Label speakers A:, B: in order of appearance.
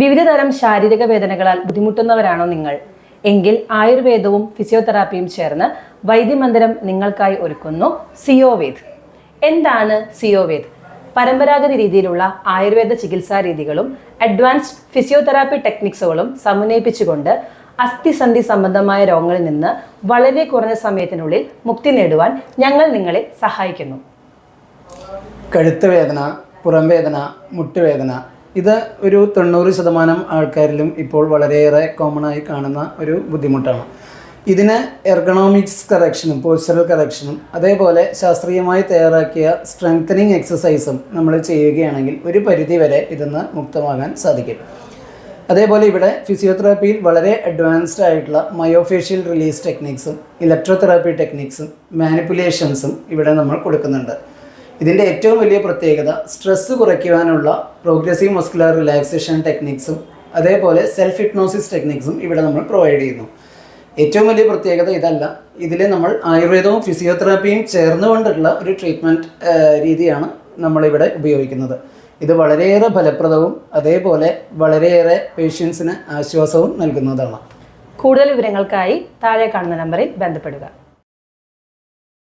A: വിവിധ തരം ശാരീരിക വേദനകളാൽ ബുദ്ധിമുട്ടുന്നവരാണോ നിങ്ങൾ? എങ്കിൽ ആയുർവേദവും ഫിസിയോതെറാപ്പിയും ചേർന്ന് വൈദ്യമന്ദിരം നിങ്ങൾക്കായി ഒരുക്കുന്നു സിയോവേദ്. എന്താണ് സിയോവേദ്? പരമ്പരാഗത രീതിയിലുള്ള ആയുർവേദ ചികിത്സാ രീതികളും അഡ്വാൻസ്ഡ് ഫിസിയോതെറാപ്പി ടെക്നിക്സുകളും സമന്വയിപ്പിച്ചുകൊണ്ട് അസ്ഥിസന്ധി സംബന്ധമായ രോഗങ്ങളിൽ നിന്ന് വളരെ കുറഞ്ഞ സമയത്തിനുള്ളിൽ മുക്തി നേടുവാൻ ഞങ്ങൾ നിങ്ങളെ സഹായിക്കുന്നു.
B: കഴുത്ത് വേദന പുറം വേദന മുട്ടുവേദന ഇത് ഒരു തൊണ്ണൂറ് ശതമാനം ആൾക്കാരിലും ഇപ്പോൾ വളരെയേറെ കോമൺ ആയി കാണുന്ന ഒരു ബുദ്ധിമുട്ടാണ്. ഇതിന് എർഗണോമിക്സ് കറക്ഷനും പോസ്റ്ററൽ കറക്ഷനും അതേപോലെ ശാസ്ത്രീയമായി തയ്യാറാക്കിയ സ്ട്രെങ്തനിങ് എക്സസൈസും നമ്മൾ ചെയ്യുകയാണെങ്കിൽ ഒരു പരിധിവരെ ഇതിന്ന് മുക്തമാകാൻ സാധിക്കും. അതേപോലെ ഇവിടെ ഫിസിയോതെറാപ്പിയിൽ വളരെ അഡ്വാൻസ്ഡ് ആയിട്ടുള്ള മയോഫേഷ്യൽ റിലീസ് ടെക്നിക്സും ഇലക്ട്രോതെറാപ്പി ടെക്നിക്സും മാനിപ്പുലേഷൻസും ഇവിടെ നമ്മൾ കൊടുക്കുന്നുണ്ട്. ഇതിന്റെ ഏറ്റവും വലിയ പ്രത്യേകത സ്ട്രെസ്സ് കുറയ്ക്കുവാനുള്ള പ്രോഗ്രസീവ് മസ്കുലർ റിലാക്സേഷൻ ടെക്നിക്സും അതേപോലെ സെൽഫ് ഹിപ്നോസിസ് ടെക്നിക്സും ഇവിടെ നമ്മൾ പ്രൊവൈഡ് ചെയ്യുന്നു. ഏറ്റവും വലിയ പ്രത്യേകത ഇതല്ല. ഇതിൽ നമ്മൾ ആയുർവേദവും ഫിസിയോതെറാപ്പിയും ചേർന്നുകൊണ്ടുള്ള ഒരു ട്രീറ്റ്മെന്റ് രീതിയാണ് നമ്മളിവിടെ ഉപയോഗിക്കുന്നത്. ഇത് വളരെയേറെ ഫലപ്രദവും അതേപോലെ വളരെയേറെ പേഷ്യൻസിന് ആശ്വാസവും നൽകുന്നതാണ്.
A: കൂടുതൽ വിവരങ്ങൾക്കായി താഴെ കാണുന്ന നമ്പറിൽ ബന്ധപ്പെടുക.